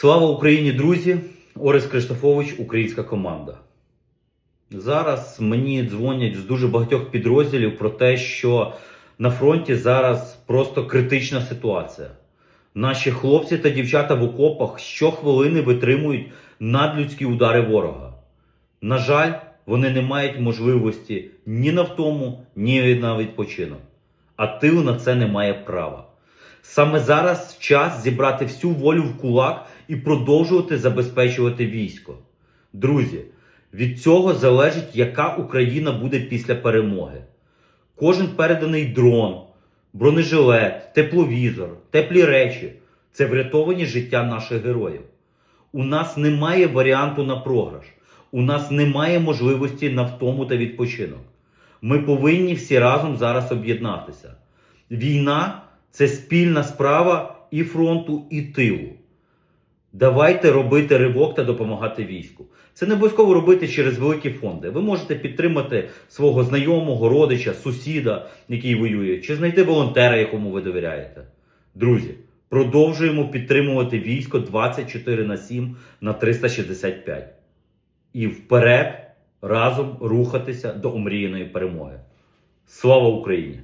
Слава Україні, друзі! Орес Криштофович, українська команда. Зараз мені дзвонять з дуже багатьох підрозділів про те, що на фронті зараз просто критична ситуація. Наші хлопці та дівчата в окопах щохвилини витримують надлюдські удари ворога. На жаль, вони не мають можливості ні на втому, ні на відпочинок. А тил на це не має права. Саме зараз час зібрати всю волю в кулак і продовжувати забезпечувати військо. Друзі, від цього залежить, яка Україна буде після перемоги. Кожен переданий дрон, бронежилет, тепловізор, теплі речі це врятовані життя наших героїв. У нас немає варіанту на програш. У нас немає можливості на втому та відпочинок. Ми повинні всі разом зараз об'єднатися. Війна це спільна справа і фронту, і тилу. Давайте робити ривок та допомагати війську. Це не обов'язково робити через великі фонди. Ви можете підтримати свого знайомого, родича, сусіда, який воює, чи знайти волонтера, якому ви довіряєте. Друзі, продовжуємо підтримувати військо 24 на 7 на 365. І вперед разом рухатися до омріяної перемоги. Слава Україні!